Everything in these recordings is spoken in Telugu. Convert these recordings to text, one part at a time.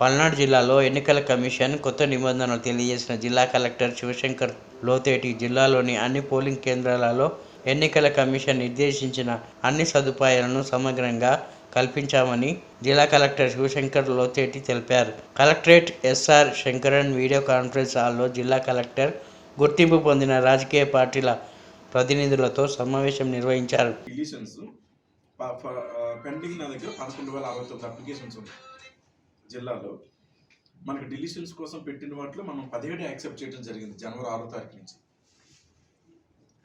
పల్నాడు జిల్లాలో ఎన్నికల కమిషన్ కొత్త నిబంధనలు తెలియజేసిన జిల్లా కలెక్టర్ శివశంకర్ లోతేటి జిల్లాలోని అన్ని పోలింగ్ కేంద్రాలలో ఎన్నికల కమిషన్ నిర్దేశించిన అన్ని సదుపాయాలను సమగ్రంగా కల్పించామని జిల్లా కలెక్టర్ శివశంకర్ లోతేటి తెలిపారు. Collectorate SR Sankaran video conference హాల్లో జిల్లా కలెక్టర్ గుర్తింపు పొందిన రాజకీయ పార్టీల ప్రతినిధులతో సమావేశం నిర్వహించారు. పెండింగ్ నా దగ్గర పదకొండు వేల అరవై తొమ్మిది అప్లికేషన్స్ ఉన్నాయి. జిల్లాలో మనకి డిలీషన్స్ కోసం పెట్టిన వాటిలో మనం పదిహేడు యాక్సెప్ట్ చేయడం జరిగింది జనవరి ఆరో తారీఖు నుంచి.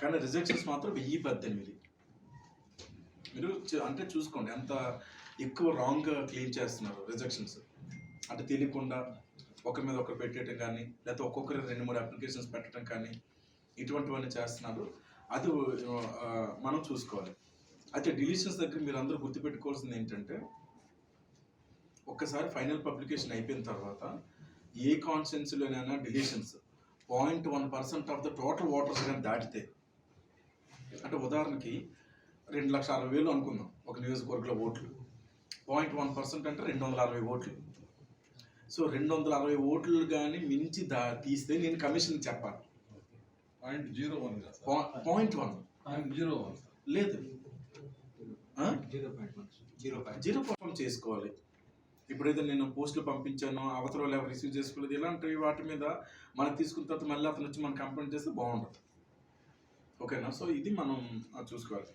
కానీ రిజెక్షన్స్ మాత్రం వెయ్యి పద్దెనిమిది. మీరు చూ- అంటే చూసుకోండి ఎంత ఎక్కువ రాంగ్గా క్లీన్ చేస్తున్నారు రిజెక్షన్స్. అంటే తెలియకుండా ఒకరి మీద ఒకరు పెట్టేయటం కానీ లేకపోతే ఒక్కొక్కరు రెండు మూడు అప్లికేషన్స్ పెట్టడం కానీ ఇటువంటివన్నీ చేస్తున్నారు. అది మనం చూసుకోవాలి. అయితే డిలీషన్స్ దగ్గర మీరు అందరూ గుర్తుపెట్టుకోవాల్సింది ఏంటంటే ఒక్కసారి ఫైనల్ పబ్లికేషన్ అయిపోయిన తర్వాత ఏ కాన్స్టెన్సీలోనైనా deletions point one percent of the total voters కానీ దాటితే అంటే ఉదాహరణకి రెండు లక్షల అరవై వేలు అనుకుందాం ఒక నియోజకవర్గంలో ఓట్లు. పాయింట్ వన్ పర్సెంట్ అంటే రెండు వందల అరవై ఓట్లు. సో రెండు వందల అరవై ఓట్లు కానీ మించి దా తీస్తే నేను కమిషన్ చెప్పాలి. Point zero one point one. Zero one లేదు? Zero point one zero point. Zero perform చేసుకోవాలి. ఇప్పుడైతే నేను పోస్టులు పంపించాను అవతల వాళ్ళు ఎవరు రిసీవ్ చేసుకోలేదు ఇలాంటివి వాటి మీద మనం తీసుకున్న తర్వాత మళ్ళీ అతను వచ్చి మనం కంప్లైంట్ చేస్తే బాగుండదు ఓకేనా? సో ఇది మనం చూసుకోవాలి.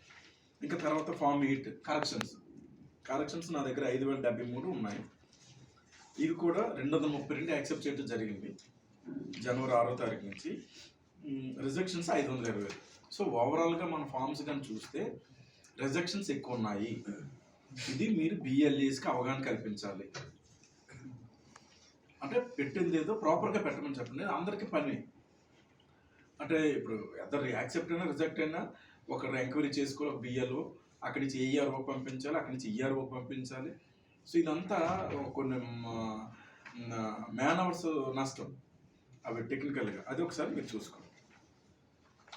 ఇంకా తర్వాత ఫామ్ ఎయిట్ కరెక్షన్స్. కరెక్షన్స్ నా దగ్గర ఐదు వేల డెబ్బై మూడు ఉన్నాయి. ఇవి కూడా రెండు వందల ముప్పై రెండు యాక్సెప్ట్ చేయడం జరిగింది. జనవరి ఆరో తారీఖు నుంచి. రిజెక్షన్స్ ఐదు వందల ఇరవై సో ఓవరాల్గా మన ఫామ్స్ కానీ చూస్తే రిజెక్షన్స్ ఎక్కువ ఉన్నాయి. ఇది మీరు బిఎల్ఏస్కి అవగాహన కల్పించాలి. అంటే పెట్టింది ఏదో ప్రాపర్గా పెట్టమని చెప్పండి. అందరికీ పని. అంటే ఇప్పుడు ఎదరు యాక్సెప్ట్ అయినా రిజెక్ట్ అయినా ఒకరు ఎంక్వైరీ చేసుకోవాలి బిఎల్ఓ అక్కడి నుంచి ఏఈఆర్ఓ పంపించాలి అక్కడి నుంచి ఈఆర్ఓ పంపించాలి. సో ఇదంతా కొన్ని మ్యాన్ అవర్స్ నష్టం. అవి టెక్నికల్గా అది ఒకసారి మీరు చూసుకోండి.